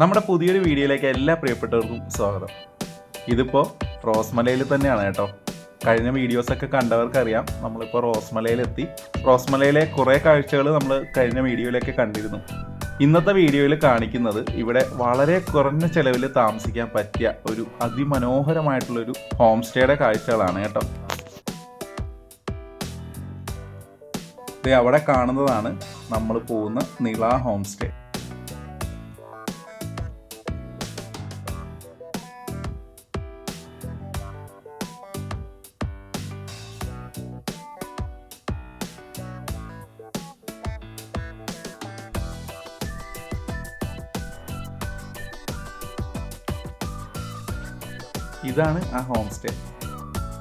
നമ്മുടെ പുതിയൊരു വീഡിയോയിലേക്ക് എല്ലാ പ്രിയപ്പെട്ടവർക്കും സ്വാഗതം. ഇതിപ്പോൾ റോസ്മലയിൽ തന്നെയാണ് കേട്ടോ. കഴിഞ്ഞ വീഡിയോസൊക്കെ കണ്ടവർക്കറിയാം നമ്മളിപ്പോൾ റോസ്മലയിലെത്തി റോസ്മലയിലെ കുറേ കാഴ്ചകൾ നമ്മൾ കഴിഞ്ഞ വീഡിയോയിലൊക്കെ കണ്ടിരുന്നു. ഇന്നത്തെ വീഡിയോയിൽ കാണിക്കുന്നത് ഇവിടെ വളരെ കുറഞ്ഞ ചെലവിൽ താമസിക്കാൻ പറ്റിയ ഒരു അതിമനോഹരമായിട്ടുള്ളൊരു ഹോം സ്റ്റേയുടെ കാഴ്ചകളാണ് കേട്ടോ. അവിടെ കാണുന്നതാണ് നമ്മൾ പോകുന്ന നിള ഹോം സ്റ്റേ ഇതാണ് ആ ഹോം സ്റ്റേ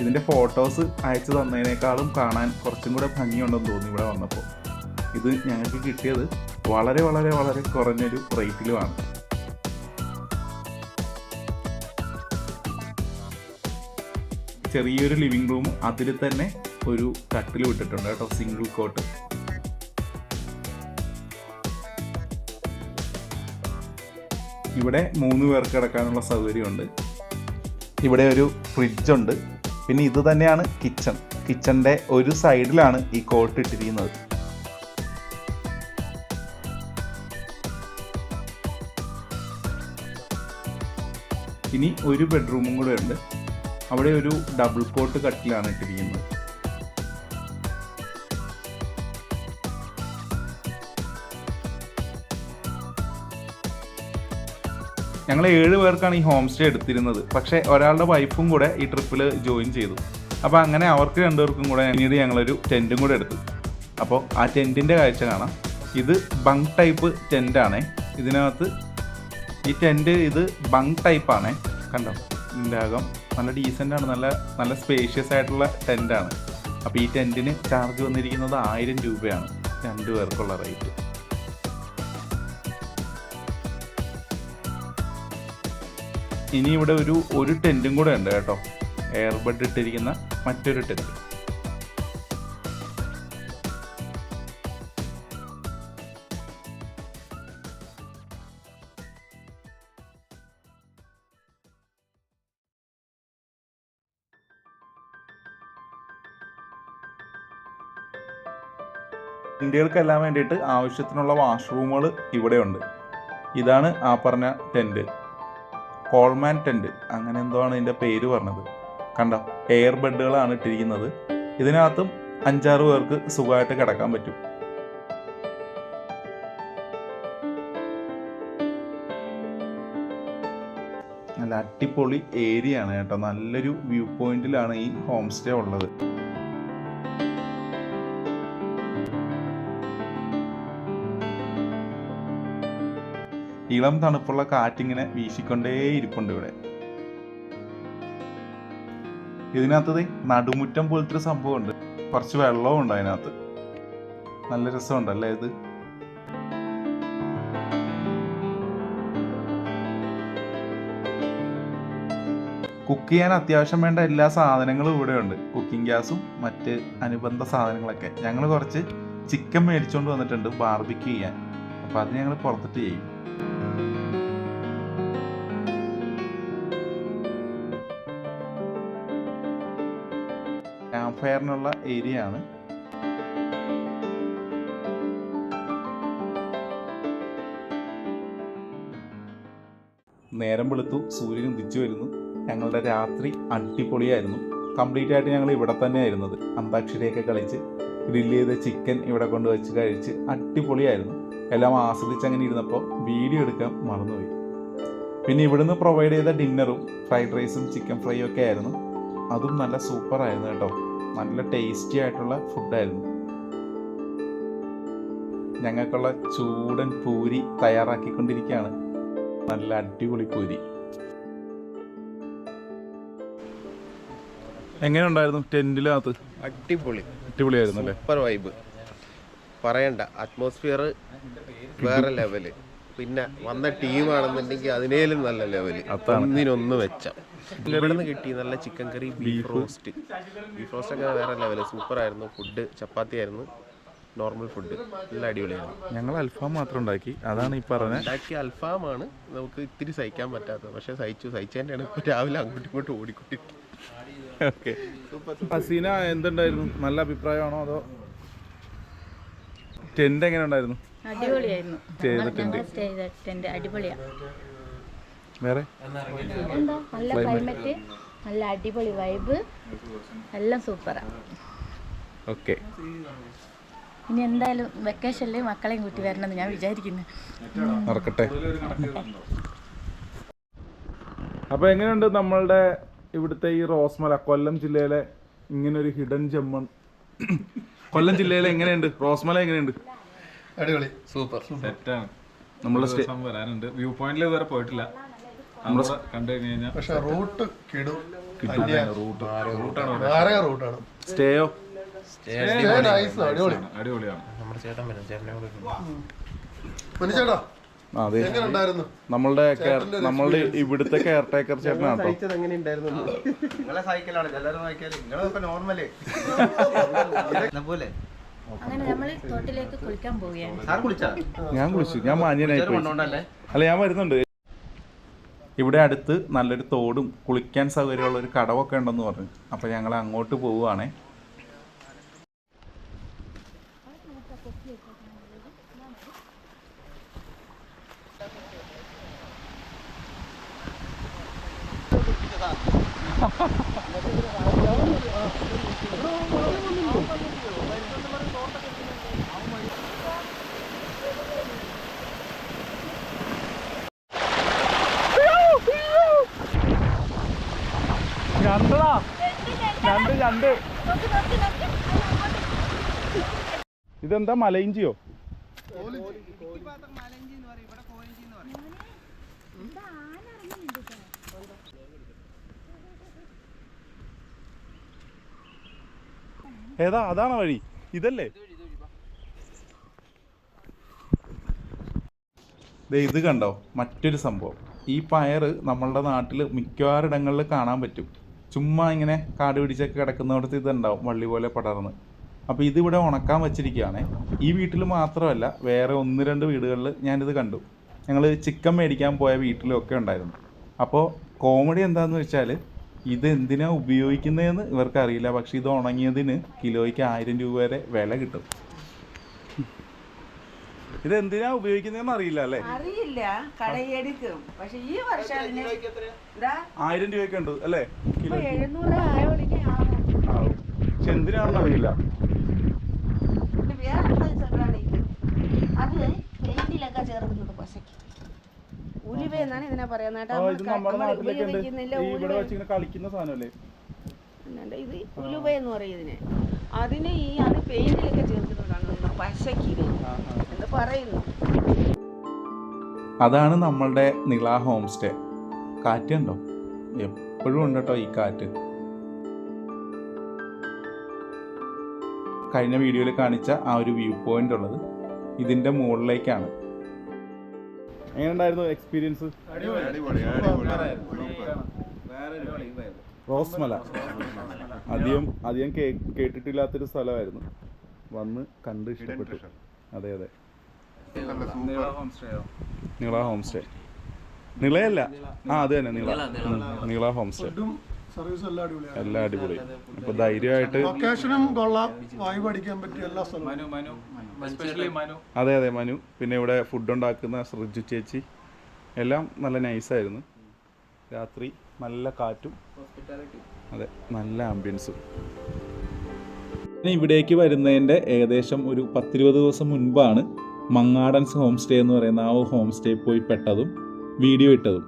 ഇതിന്റെ ഫോട്ടോസ് അയച്ചു തന്നതിനേക്കാളും കാണാൻ കുറച്ചും കൂടെ ഭംഗിയുണ്ടെന്ന് തോന്നി ഇവിടെ വന്നപ്പോൾ ഇത് ഞങ്ങൾക്ക് കിട്ടിയത് വളരെ വളരെ വളരെ കുറഞ്ഞൊരു റേറ്റിലുമാണ് ചെറിയൊരു ലിവിംഗ് റൂം അതിൽ തന്നെ ഒരു കട്ടിൽ വിട്ടിട്ടുണ്ട് കേട്ടോ സിംഗിൾ കോട്ട് ഇവിടെ മൂന്ന് പേർക്ക് കിടക്കാനുള്ള സൗകര്യമുണ്ട്. ഇവിടെ ഒരു ഫ്രിഡ്ജ് ഉണ്ട്. പിന്നെ ഇത് തന്നെയാണ് കിച്ചൺ കിച്ചന്റെ ഒരു സൈഡിലാണ് ഈ കോട്ട് ഇട്ടിരിക്കുന്നത്. ഇനി ഒരു ബെഡ്റൂമും കൂടെ ഉണ്ട്. അവിടെ ഒരു ഡബിൾ കോട്ട് കട്ടിലാണ് ഇട്ടിരിക്കുന്നത്. ഞങ്ങൾ ഏഴ് പേർക്കാണ് ഈ ഹോം സ്റ്റേ എടുത്തിരുന്നത്. പക്ഷേ ഒരാളുടെ വൈഫും കൂടെ ഈ ട്രിപ്പിൽ ജോയിൻ ചെയ്തു. അപ്പോൾ അങ്ങനെ അവർക്ക് രണ്ടുപേർക്കും കൂടെ പിന്നീട് ഞങ്ങളൊരു ടെന്റും കൂടെ എടുത്തു. അപ്പോൾ ആ ടെന്റിന്റെ കാഴ്ച കാണാം. ഇത് ബങ്ക് ടൈപ്പ് ടെന്റാണേ ഇതിനകത്ത് ഈ ടെന്റ് ഇത് ബങ്ക് ടൈപ്പാണേ കണ്ടോ? ഇതിന്റെ അകം നല്ല ഡീസന്റാണ് നല്ല നല്ല സ്പേഷ്യസ് ആയിട്ടുള്ള ടെന്റാണ് അപ്പോൾ ഈ ടെന്റിന് ചാർജ് വന്നിരിക്കുന്നത് ആയിരം രൂപയാണ്. രണ്ട് പേർക്കുള്ള റേറ്റ് ഇനി ഇവിടെ ഒരു ഒരു ടെന്റും കൂടെ ഉണ്ട് കേട്ടോ. എയർബഡ് ഇട്ടിരിക്കുന്ന മറ്റൊരു ടെന്റ് ഇന്ത്യകൾക്കെല്ലാം വേണ്ടിയിട്ട് ആവശ്യത്തിനുള്ള വാഷ്റൂമുകൾ ഇവിടെയുണ്ട്. ഇതാണ് ആ പറഞ്ഞ ടെന്റ് കോൾമാൻ ടെന്റ് അങ്ങനെ എന്തോ ആണ് ഇതിന്റെ പേര് പറഞ്ഞത്. കണ്ട? എയർ ബെഡുകളാണ് ഇട്ടിരിക്കുന്നത്. ഇതിനകത്തും അഞ്ചാറ് പേർക്ക് സുഖമായിട്ട് കിടക്കാൻ പറ്റും. നല്ല അടിപൊളി ഏരിയ ആണ് കേട്ടോ. നല്ലൊരു വ്യൂ പോയിന്റിലാണ് ഈ ഹോം സ്റ്റേ ഉള്ളത്. ഇളം തണുപ്പുള്ള കാറ്റിങ്ങനെ വീശിക്കൊണ്ടേ ഇരിപ്പുണ്ട് ഇവിടെ. ഇതിനകത്തത് നടുമുറ്റം പോലത്തെ ഒരു സംഭവമുണ്ട്. കുറച്ച് വെള്ളവും ഉണ്ട് അതിനകത്ത്. നല്ല രസമുണ്ടല്ലേ ഇത്? കുക്ക് ചെയ്യാൻ അത്യാവശ്യം വേണ്ട എല്ലാ സാധനങ്ങളും ഇവിടെ ഉണ്ട് കുക്കിംഗ് ഗ്യാസും മറ്റ് അനുബന്ധ സാധനങ്ങളൊക്കെ. ഞങ്ങൾ കുറച്ച് ചിക്കൻ മേടിച്ചുകൊണ്ട് വന്നിട്ടുണ്ട് ബാർബിക്ക് ചെയ്യാൻ. അപ്പോൾ അത് ഞങ്ങൾ പുറത്തിട്ട് ചെയ്യും. ക്യാമ്പ് ഫയറിനുള്ള ഏരിയ ആണ്. നേരം വെളുത്തു സൂര്യൻ ഉദിച്ചു വരുന്നു. ഞങ്ങളുടെ രാത്രി അടിപൊളിയായിരുന്നു. കംപ്ലീറ്റ് ആയിട്ട് ഞങ്ങൾ ഇവിടെ തന്നെയായിരുന്നത്. അന്താക്ഷരിയൊക്കെ കളിച്ച് ഗ്രില്ല് ചെയ്ത ചിക്കൻ ഇവിടെ കൊണ്ട് വെച്ച് കഴിച്ച് അടിപൊളിയായിരുന്നു. എല്ലാം ആസ്വദിച്ച് അങ്ങനെ ഇരുന്നപ്പോൾ വീഡിയോ എടുക്കാൻ മറന്നുപോയി. പിന്നെ ഇവിടുന്ന് പ്രൊവൈഡ് ചെയ്ത ഡിന്നറും ഫ്രൈഡ് റൈസും ചിക്കൻ ഫ്രൈയും ഒക്കെ ആയിരുന്നു. അതും നല്ല സൂപ്പറായിരുന്നു കേട്ടോ. നല്ല ടേസ്റ്റി ആയിട്ടുള്ള ഫുഡായിരുന്നു ഞങ്ങൾക്കുള്ള ചൂടൻ പൂരി തയ്യാറാക്കിക്കൊണ്ടിരിക്കുകയാണ്. നല്ല അടിപൊളി പൂരി. എങ്ങനെ ഉണ്ടായിരുന്നു ടെന്റിനകത്ത്? അടിപൊളി. അടിപൊളിയായിരുന്നു അല്ലേ? സൂപ്പർ വൈബ് പറയണ്ട അറ്റ്മോസ്ഫിയർ വേറെ ലെവൽ പിന്നെ വന്ന ടീമാണെന്നുണ്ടെങ്കിൽ അതിനേലും നല്ല ലെവൽ. ഒന്നിനൊന്ന് വെച്ച ഇവിടുന്ന് കിട്ടി നല്ല chicken curry beef roast beef roast ഒക്കെ വേറെ ലെവൽ സൂപ്പർ ആയിരുന്നു. ഫുഡ് ചപ്പാത്തി ആയിരുന്നു. നോർമൽ ഫുഡ് നല്ല അടിപൊളിയായിരുന്നു ഞങ്ങൾ അൽഫാം മാത്രം ഉണ്ടാക്കി. അതാണ് ഈ പറഞ്ഞത് ഉണ്ടാക്കിയ അൽഫാമാണ് നമുക്ക് ഇത്തിരി സഹിക്കാൻ പറ്റാത്തത്. പക്ഷെ സഹിച്ചു. സഹിച്ചതിന്റെയാണ് ഇപ്പോൾ രാവിലെ അങ്ങോട്ടും ഇങ്ങോട്ടും ഓടിക്കൂട്ടി ഓക്കെ. ഹസീന എന്തുണ്ടായിരുന്നു? നല്ല അഭിപ്രായമാണോ അതോ ടെന്റ് എങ്ങനെ ഉണ്ടായിരുന്നു? അടിപൊളിയായിരുന്നു. ചെയ്തിട്ടുണ്ട്. ഞങ്ങൾ സ്റ്റേ ചെയ്ത അടിപൊളിയാ. വേറെ? എന്താ നല്ല ക്ലൈമറ്റ് നല്ല അടിപൊളി വൈബ് എല്ലാം സൂപ്പറാ ഓക്കെ ഇനി എന്തായാലും വെക്കേഷനിൽ മക്കളെയും കൂട്ടി വരണമെന്ന് ഞാൻ വിചാരിക്കുന്നു. നടക്കട്ടെ. അപ്പൊ എങ്ങനെയുണ്ട് നമ്മളുടെ ഇവിടുത്തെ ഈ റോസ്മല കൊല്ലം ജില്ലയിലെ ഇങ്ങനെ ഒരു ഹിഡൻ ജമ്മൺ കൊല്ലം ജില്ലയിലെ എങ്ങനെയുണ്ട്? റോസ്മല എങ്ങനെയുണ്ട്? അടിപൊളി. സെറ്റാണ്. നമ്മുടെ ദിവസം വരാനുണ്ട്. വ്യൂ പോയിന്റിൽ ഇതുവരെ പോയിട്ടില്ല. നമ്മൾ കണ്ടു കഴിഞ്ഞ് കഴിഞ്ഞാൽ പക്ഷെ റൂട്ട് കിടും. റൂട്ടാണ് സ്റ്റേയോ? നമ്മളുടെ നമ്മളുടെ ഇവിടുത്തെ കെയർ ടേക്കർ ചേട്ടനാണ് നിങ്ങളെ സൈക്കിളാണ് എല്ലാവരും നോർമൽ പോലെ അങ്ങനെ നമ്മൾ തോട്ടിലേക്ക് കുളിക്കാൻ പോവുകയാണ്. ഞാൻ കുളിച്ചു. ഞാൻ മാന്യനായി പോയി. അല്ല ഞാൻ വരുന്നുണ്ട്. ഇവിടെ അടുത്ത് നല്ലൊരു തോടും കുളിക്കാൻ സൗകര്യമുള്ള ഒരു കടവൊക്കെ ഉണ്ടെന്ന് പറഞ്ഞു. അപ്പോൾ ഞങ്ങൾ അങ്ങോട്ട് പോവുകയാണേ. ഞണ്ടടാ ഇതെന്താ മലയിഞ്ചിയോ? ഏതാ അതാണോ വഴി? ഇതല്ലേ? ഇത് കണ്ടോ? മറ്റൊരു സംഭവം. ഈ പയർ നമ്മളുടെ നാട്ടിൽ മിക്കവാറും ഇടങ്ങളിൽ കാണാൻ പറ്റും. ചുമ്മാ ഇങ്ങനെ കാട് പിടിച്ചൊക്കെ കിടക്കുന്നിടത്ത് ഇതുണ്ടാവും വള്ളി പോലെ പടർന്ന്. അപ്പോൾ ഇതിവിടെ ഉണക്കാൻ വെച്ചിരിക്കുകയാണ്. ഈ വീട്ടിൽ മാത്രമല്ല വേറെ ഒന്ന് രണ്ട് വീടുകളിൽ ഞാനിത് കണ്ടു. ഞങ്ങൾ ചിക്കൻ മേടിക്കാൻ പോയ വീട്ടിലൊക്കെ ഉണ്ടായിരുന്നു. അപ്പോൾ കോമഡി എന്താണെന്ന് വെച്ചാൽ ഇത് എന്തിനാ ഉപയോഗിക്കുന്നതെന്ന് ഇവർക്കറിയില്ല. പക്ഷെ ഇത് ഉണങ്ങിയതിന് കിലോയ്ക്ക് ആയിരം രൂപ വരെ വില കിട്ടും. ഇത് എന്തിനാ ഉപയോഗിക്കുന്നതെന്ന് അറിയില്ല അല്ലേ? അറിയില്ല. കടയെടുക്കും പക്ഷെ ഈ വർഷം ആയിരം രൂപയൊക്കെ ഉണ്ട് അല്ലേ? കിലോ എഴുന്നൂറ് ആവും. പക്ഷെ എന്തിനാണെന്ന് അറിയില്ല. പിന്നെ വേറെ സംക്രാന്തി അത് പെയിന്റിലൊക്കെ ചേർക്കുന്നത് പശയ്ക്ക് ഉലുവ എന്നാണ് ഇതിനെ പറയുന്നത് ഇത് ഉലുവ. എന്ന് പറയും ഇതിനെ. അതിന് ഈ അത് പെയിന്റിലൊക്കെ പശയ്ക്ക് ഇത് എന്ന് പറയുന്നു. അതാണ് നമ്മളുടെ നിള ഹോം സ്റ്റേ. കാറ്റുണ്ടോ? എപ്പോഴും ഉണ്ട് കേട്ടോ ഈ കാറ്റ്. കഴിഞ്ഞ വീഡിയോയിൽ കാണിച്ച ആ ഒരു വ്യൂ പോയിന്റ് ഉള്ളത് ഇതിന്റെ മുകളിലേക്കാണ്. എങ്ങനെ ഉണ്ടായിരുന്നു എക്സ്പീരിയൻസ് റോസ്മല. അധികം അധികം കേട്ടിട്ടില്ലാത്തൊരു സ്ഥലമായിരുന്നു. വന്ന് കണ്ട് ഇഷ്ടപ്പെട്ടു. അതെ അതെ. നിള ഹോം സ്റ്റേ നിളയല്ല. ആ അത് തന്നെ നിള. നിള ഹോം സ്റ്റേ എല്ലാം അടിപൊളിയാണ്. എല്ലാം അടിപൊളി. അപ്പൊ ധൈര്യമായിട്ട് ലൊക്കേഷനും കൊള്ളാം. പറ്റിയ എല്ലാ സ്ഥലവും. മനു മനു അതെ അതെ മനു. പിന്നെ ഇവിടെ ഫുഡ് ഉണ്ടാക്കുന്ന ശ്രീജു ചേച്ചി. എല്ലാം നല്ല നൈസായിരുന്നു രാത്രി നല്ല കാറ്റും. അതെ നല്ല ആംബിയൻസും ഇവിടേക്ക് വരുന്നതിന്റെ ഏകദേശം ഒരു പത്തിരുപത് ദിവസം മുൻപാണ് മങ്ങാടൻസ് ഹോം സ്റ്റേ എന്ന് പറയുന്ന ആ ഹോം സ്റ്റേ പോയി പെട്ടതും വീഡിയോ ഇട്ടതും.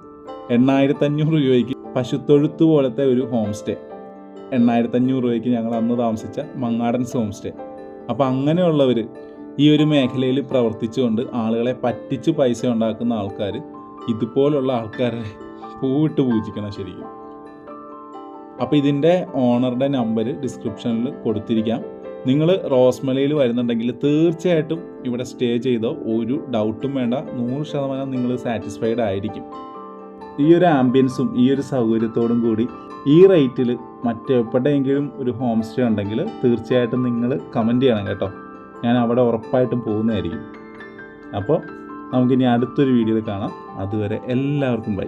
എണ്ണായിരത്തി അഞ്ഞൂറ് രൂപയ്ക്ക് പശുത്തൊഴുത്ത് പോലത്തെ ഒരു ഹോം സ്റ്റേ എണ്ണായിരത്തി അഞ്ഞൂറ് രൂപയ്ക്ക് ഞങ്ങൾ അന്ന് താമസിച്ച മങ്ങാടൻസ് ഹോം സ്റ്റേ അപ്പോൾ അങ്ങനെയുള്ളവർ ഈ ഒരു മേഖലയിൽ പ്രവർത്തിച്ചുകൊണ്ട് ആളുകളെ പറ്റിച്ച് പൈസ ഉണ്ടാക്കുന്ന ആൾക്കാർ ഇതുപോലുള്ള ആൾക്കാരെ പൂവിട്ട് പൂജിക്കണം ശരിക്കും. അപ്പോൾ ഇതിന്റെ ഓണറുടെ നമ്പർ ഡിസ്ക്രിപ്ഷനിൽ കൊടുത്തിരിക്കാം. നിങ്ങൾ റോസ്മലയിൽ വരുന്നുണ്ടെങ്കിൽ തീർച്ചയായിട്ടും ഇവിടെ സ്റ്റേ ചെയ്തോ ഒരു ഡൗട്ടും വേണ്ട. നൂറ് ശതമാനം നിങ്ങൾ സാറ്റിസ്ഫൈഡ് ആയിരിക്കും. ഈ ഒരു ആംബിയൻസും ഈ ഒരു സൗകര്യത്തോടും കൂടി ഈ റേറ്റിൽ മറ്റെവിടെയെങ്കിലും ഒരു ഹോം സ്റ്റേ ഉണ്ടെങ്കിൽ തീർച്ചയായിട്ടും നിങ്ങൾ കമന്റ് ചെയ്യണം കേട്ടോ. ഞാൻ അവിടെ ഉറപ്പായിട്ടും പോകുന്നതായിരിക്കും. അപ്പോൾ നമുക്കിനി അടുത്തൊരു വീഡിയോയിൽ കാണാം. അതുവരെ എല്ലാവർക്കും ബൈ